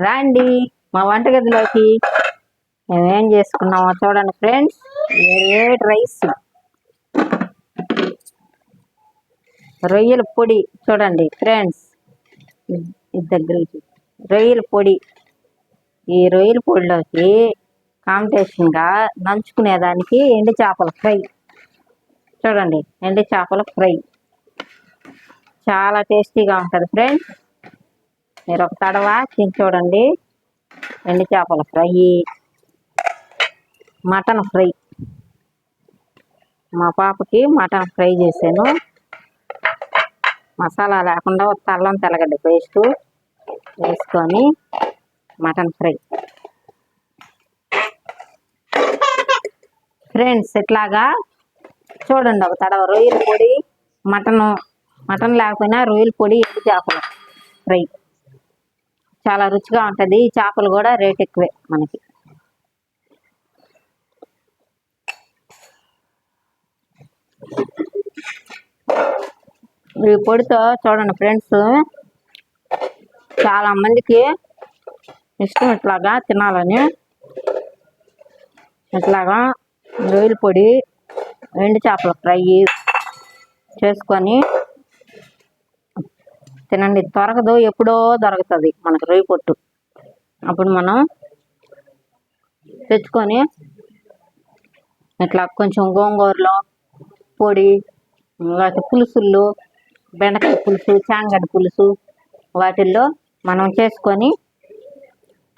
రాండి. మా వంటగదిలోకి మేమేం చేసుకున్నామో చూడండి ఫ్రెండ్స్. ఏడు రైస్. రొయ్యల పొడి చూడండి ఫ్రెండ్స్. ఇది దగ్గరికి. రొయ్యల పొడి. ఈ రొయ్యల పొడిలోకి కాంపిటీషన్గా నంచుకునేదానికి ఎండు చేపల ఫ్రై. చూడండి ఎండు చేపల ఫ్రై. చాలా టేస్టీగా ఉంటుంది ఫ్రెండ్స్. మీరు ఒక తడవ తిని చూడండి. ఎండు చేపల ఫ్రై. Mutton fry. మా పాపకి మటన్ ఫ్రై చేశాను. మసాలా లేకుండా ఒక అల్లం తెల్లగడ్డ పేస్ట్ వేసుకొని మటన్ ఫ్రై. ఫ్రెండ్స్ ఇట్లాగా చూడండి ఒక తడవ రొయ్యల పొడి మటను మటన్ లేకపోయినా రొయ్యల పొడి ఎండు చేపలు ఫ్రై. చాలా రుచిగా ఉంటుంది. ఈ చేపలు కూడా రేట్ ఎక్కువే మనకి. ఈ పొడితో చూడండి ఫ్రెండ్స్. చాలా మందికి ఇష్టం ఇట్లాగా తినాలని. ఇట్లాగా రొయ్యల పొడి ఎండు చేపల ఫ్రై చేసుకొని తినండి. దొరకదు ఎప్పుడో దొరుకుతుంది మనకు రొయ్య పొట్టు. అప్పుడు మనం తెచ్చుకొని ఇట్లా కొంచెం గోంగూరలో పొడి వాటి పులుసుల్లో బెండకాయ పులుసు చాంగడ్డ పులుసు వాటిల్లో మనం చేసుకొని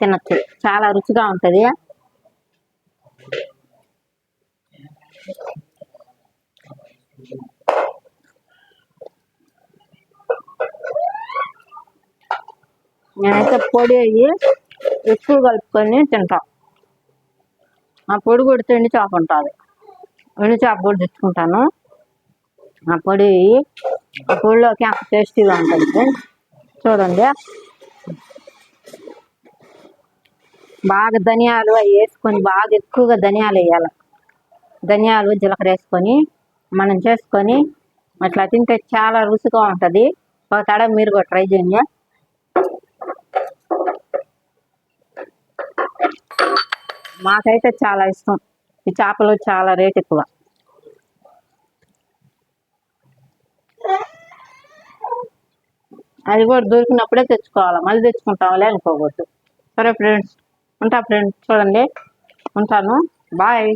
తినచ్చు. చాలా రుచిగా ఉంటుంది. నేనైతే పొడి అయ్యి ఎక్కువ కలుపుకొని తింటాం. ఆ పొడి కొడితే ఎండి చేప ఉంటుంది. ఎండి చేప కూడా తెచ్చుకుంటాను. ఆ పొడి ఆ పొడిలోకి అంత టేస్టీగా ఉంటుంది. చూడండి. బాగా ధనియాలు అవి వేసుకొని బాగా ఎక్కువగా ధనియాలు వేయాలి. ధనియాలు జీలకర్ర వేసుకొని మనం చేసుకొని అట్లా తింటే చాలా రుచిగా ఉంటుంది. ఒక తడ మీరు కూడా ట్రై చేయండి. మాకైతే చాలా ఇష్టం. ఈ చేపలు చాలా రేట్ ఎక్కువ. అది కూడా దొరికినప్పుడే తెచ్చుకోవాలి? మళ్ళీ తెచ్చుకుంటాంలే అనుకోకూడదు. సరే ఫ్రెండ్స్ ఉంటా ఫ్రెండ్స్ చూడండి. ఉంటాను. బాయ్